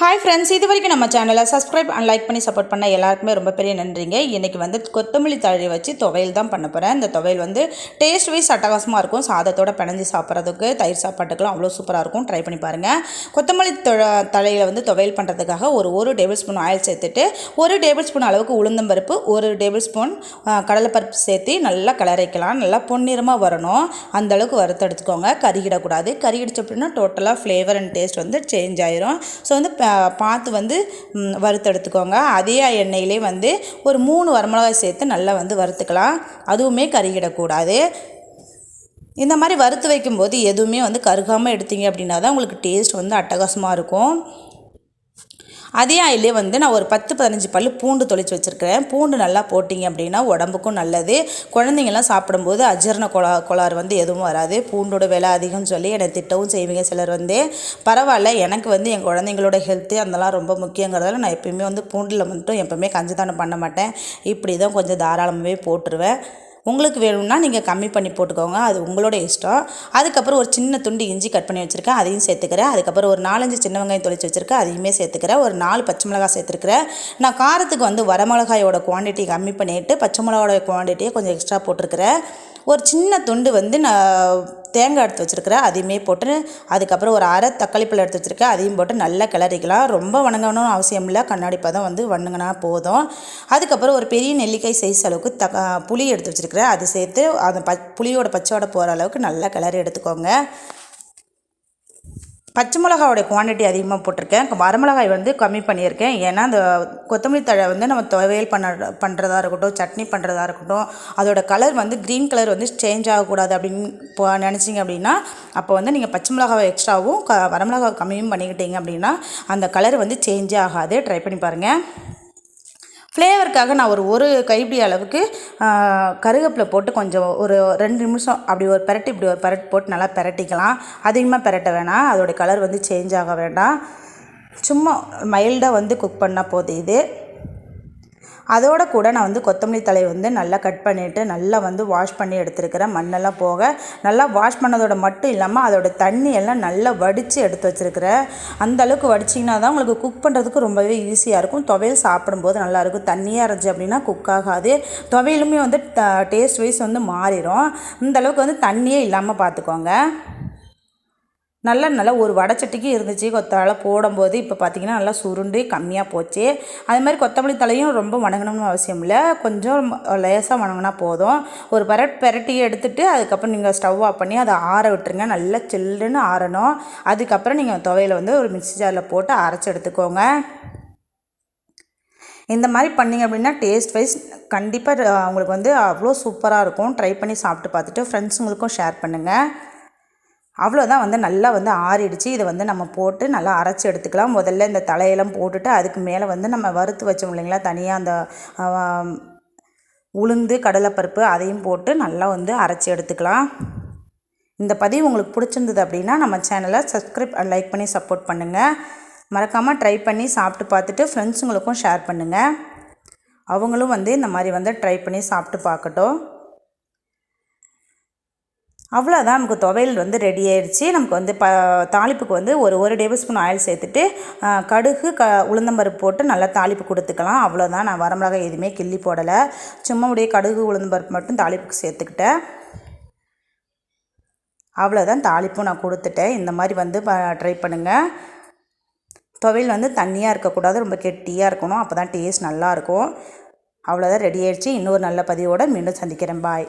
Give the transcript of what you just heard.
Hi friends இது வரைக்கும் நம்ம சேனலை சப்ஸ்கிரைப் அண்ட் லைக் பண்ணி சப்போர்ட் பண்ண எல்லாருக்குமே ரொம்ப பெரிய நன்றிங்க. இன்றைக்கி வந்து கொத்தமல்லி தழி வச்சு துவையல் தான் பண்ண போகிறேன் இந்த துவையல் வந்து டேஸ்ட் வைஸ் அட்டகாசமாக இருக்கும். சாதத்தோட பிணைஞ்சி சாப்பிட்றதுக்கு தயிர் சாப்பாட்டுக்கெல்லாம் அவ்வளோ சூப்பராக இருக்கும். ட்ரை பண்ணி பாருங்கள் கொத்தமல்லி தொழ தழையில் வந்து துவையல் பண்ணுறதுக்காக ஒரு ஒரு டேபிள் ஸ்பூன் ஆயில் சேர்த்துட்டு ஒரு டேபிள் ஸ்பூன் அளவுக்கு உளுந்தம்பருப்பு ஒரு டேபிள் ஸ்பூன் கடலைப்பருப்பு சேர்த்து நல்லா கலரைக்கலாம் நல்லா பொன்னிறமாக வரணும். அந்த அளவுக்கு வறுத்தெடுத்துக்கோங்க. கருகிடக்கூடாது. கறி அப்படின்னா டோட்டலாக ஃப்ளேவர் அண்ட் டேஸ்ட் வந்து சேஞ்ச் ஆயிரும். ஸோ வந்து பார்த்து வந்து வறுத்தெடுத்துக்கோங்க. அதே எண்ணெயிலே வந்து ஒரு மூணு வரமிளகாய் சேர்த்து நல்லா வந்து வறுத்துக்கலாம். அதுவுமே கருகிடக்கூடாது. இந்த மாதிரி வறுத்து வைக்கும்போது எதுவுமே வந்து கருகாமல் எடுத்தீங்க அப்படின்னா தான் உங்களுக்கு டேஸ்ட் வந்து அட்டகாசமாக இருக்கும். அதே ஆயிலே வந்து நான் ஒரு பத்து பதினஞ்சு பல் பூண்டு தொளிச்சு வச்சுருக்கிறேன். பூண்டு நல்லா போட்டிங்க அப்படின்னா உடம்புக்கும் நல்லது. குழந்தைங்கள்லாம் சாப்பிடும்போது அஜீரண கொலா கோளாறு வந்து எதுவும் வராது. பூண்டோட விலை அதிகம்னு சொல்லி என்னை திட்டவும் செய்வீங்க சிலர் வந்து. பரவாயில்ல எனக்கு வந்து என் குழந்தைங்களோட ஹெல்த்து அதெல்லாம் ரொம்ப முக்கியங்கிறதால நான் எப்பயுமே வந்து பூண்டில் மட்டும் எப்பவுமே கஞ்சிதானம் பண்ண மாட்டேன். இப்படி தான் கொஞ்சம் தாராளமாகவே போட்டுருவேன். உங்களுக்கு வேணும்னா நீங்கள் கம்மி பண்ணி போட்டுக்கோங்க. அது உங்களோட இஷ்டம். அதுக்கப்புறம் ஒரு சின்ன துண்டு இஞ்சி கட் பண்ணி வச்சுருக்கேன். அதையும் சேர்த்துக்கிறேன். அதுக்கப்புறம் ஒரு நாலஞ்சு சின்ன வெங்காயம் தொளிச்சு வச்சுருக்கேன். அதையுமே சேர்த்துக்கிறேன். ஒரு நாலு பச்சை மிளகாய் சேர்த்துருக்கிறேன். நான் காரத்துக்கு வந்து வரமிளகாயோட குவான்டிட்டி கம்மி பண்ணிவிட்டு பச்சை மிளகாயோட குவான்டிட்டியை கொஞ்சம் எக்ஸ்ட்ரா போட்டிருக்கிறேன். ஒரு சின்ன துண்டு வந்து நான் தேங்காய் எடுத்து வச்சுருக்கிறேன் அதையுமே போட்டு அதுக்கப்புறம் ஒரு அரை தக்காளி பழம் எடுத்து வச்சுருக்கேன் அதையும் போட்டு நல்லா கிளறிக்கலாம். ரொம்ப வணங்கணும்னு அவசியம் இல்லை. கண்ணாடி பதம் வந்து வணங்கினா போதும். அதுக்கப்புறம் ஒரு பெரிய நெல்லிக்காய் சைஸ் அளவுக்கு தக்கா புளி எடுத்து வச்சுருக்கிறேன். அது சேர்த்து அந்த ப புளியோட பச்சோட போகிற அளவுக்கு நல்லா கிளறி எடுத்துக்கோங்க. பச்சை மிளகாவோட குவான்டிட்டி அதிகமாக போட்டிருக்கேன். வரமிளகாய் வந்து கம்மி பண்ணியிருக்கேன். ஏன்னா அந்த கொத்தமல்லி தழை வந்து நம்ம துவையல் பண்ண பண்ணுறதா இருக்கட்டும் சட்னி பண்ணுறதா இருக்கட்டும் அதோட கலர் வந்து க்ரீன் கலர் வந்து சேஞ்ச் ஆகக்கூடாது அப்படின்னு இப்போ நினச்சிங்க அப்படின்னா அப்போ வந்து நீங்கள் பச்சை மிளகாவை எக்ஸ்ட்ராவும் க வரமிளகாவை கம்மியும் பண்ணிக்கிட்டீங்க அப்படின்னா அந்த கலர் வந்து சேஞ்சே ஆகாது. ட்ரை பண்ணி பாருங்கள் ஃப்ளேவருக்காக நான் ஒரு ஒரு கைப்பிடி அளவுக்கு கருவேப்பிலை போட்டு கொஞ்சம் ஒரு ரெண்டு நிமிஷம் அப்படி ஒரு பெரட்டி இப்படி ஒரு பெரட் போட்டு நல்லா பெரட்டிக்கலாம். அதிகமாக பெரட்ட வேணாம். அதோடய கலர் வந்து சேஞ்ச் ஆக வேண்டாம். சும்மா மைல்டாக வந்து குக் பண்ணால் போதும் இது. அதோட கூட நான் வந்து கொத்தமல்லி தழையை வந்து நல்லா கட் பண்ணிவிட்டு நல்லா வந்து வாஷ் பண்ணி எடுத்துருக்கிறேன். மண்ணெல்லாம் போக. நல்லா வாஷ் பண்ணதோட மட்டும் இல்லாமல் அதோட தண்ணி எல்லாம் நல்லா வடித்து எடுத்து வச்சுருக்கிறேன். அந்த அளவுக்கு வடிச்சிங்கன்னா தான் உங்களுக்கு குக் பண்ணுறதுக்கு ரொம்பவே ஈஸியாக இருக்கும். துவையல் சாப்பிடும்போது நல்லாயிருக்கும் தண்ணியாக இருந்துச்சு அப்படின்னா குக் ஆகாது. துவையிலுமே வந்து டேஸ்ட் வைஸ் வந்து மாறிடும் இந்த அளவுக்கு வந்து தண்ணியே இல்லாமல் பார்த்துக்கோங்க நல்லா நல்லா ஒரு வடைச்சட்டிக்கு இருந்துச்சு. கொத்தவரை போடும்போது இப்போ பார்த்தீங்கன்னா நல்லா சுருண்டு கம்மியாக போச்சு. அது மாதிரி கொத்தமல்லி தலையும் ரொம்ப வணங்கணும்னு அவசியம் இல்லை. கொஞ்சம் லேசாக வணங்கினா போதும். ஒரு பரட் பெரட்டி எடுத்துகிட்டு அதுக்கப்புறம் நீங்கள் ஸ்டவ் ஆஃப் பண்ணி அதை ஆற விட்டுருங்க. நல்லா சில்லுன்னு ஆறணும். அதுக்கப்புறம் நீங்கள் துவையில் வந்து ஒரு மிக்ஸி ஜாரில் போட்டு அரைச்சி எடுத்துக்கோங்க. இந்த மாதிரி பண்ணிங்க அப்படின்னா டேஸ்ட் வைஸ் கண்டிப்பாக உங்களுக்கு வந்து அவ்வளோ சூப்பராக இருக்கும். ட்ரை பண்ணி சாப்பிட்டு பார்த்துட்டு ஃப்ரெண்ட்ஸுங்களுக்கும் ஷேர் பண்ணுங்கள் அவ்வளோதான் வந்து நல்லா வந்து ஆறிடுச்சு. இதை வந்து நம்ம போட்டு நல்லா அரைச்சி எடுத்துக்கலாம். முதல்ல இந்த தலையெல்லாம் போட்டுட்டு அதுக்கு மேலே வந்து நம்ம வறுத்து வச்சோம் இல்லைங்களா? தனியாக அந்த உளுந்து கடலைப்பருப்பு அதையும் போட்டு நல்லா வந்து அரைச்சி எடுத்துக்கலாம். இந்த பதிவு உங்களுக்கு பிடிச்சிருந்தது அப்படின்னா நம்ம சேனலை சப்ஸ்கிரைப் லைக் பண்ணி சப்போர்ட் பண்ணுங்கள் மறக்காமல் ட்ரை பண்ணி சாப்பிட்டு பார்த்துட்டு ஃப்ரெண்ட்ஸுங்களுக்கும் ஷேர் பண்ணுங்கள் அவங்களும் வந்து இந்த மாதிரி வந்து ட்ரை பண்ணி சாப்பிட்டு பார்க்கட்டும். அவ்வளோதான் நமக்கு துவையல் வந்து ரெடி ஆயிடுச்சு நமக்கு வந்து ப தாளிப்புக்கு வந்து ஒரு ஒரு டேபிள் ஸ்பூன் ஆயில் சேர்த்துட்டு கடுகு க உளுந்தம்பருப்பு போட்டு நல்லா தாளிப்பு கொடுத்துக்கலாம். அவ்வளோதான் நான் வரமிளகாய் எதுவுமே கிள்ளி போடலை. சும்மா அப்படியே கடுகு உளுந்தம்பருப்பு மட்டும் தாளிப்புக்கு சேர்த்துக்கிட்டேன். அவ்வளோதான் தாளிப்பும் நான் கொடுத்துட்டேன். இந்த மாதிரி வந்து ட்ரை பண்ணுங்கள் துவையல் வந்து தண்ணியாக இருக்கக்கூடாது. ரொம்ப கெட்டியாக இருக்கணும். அப்போ தான் டேஸ்ட் நல்லாயிருக்கும் அவ்வளோதான் ரெடி ஆயிடுச்சு இன்னொரு நல்ல பதிவோடு மீண்டும் சந்திக்கிறேன். பாய்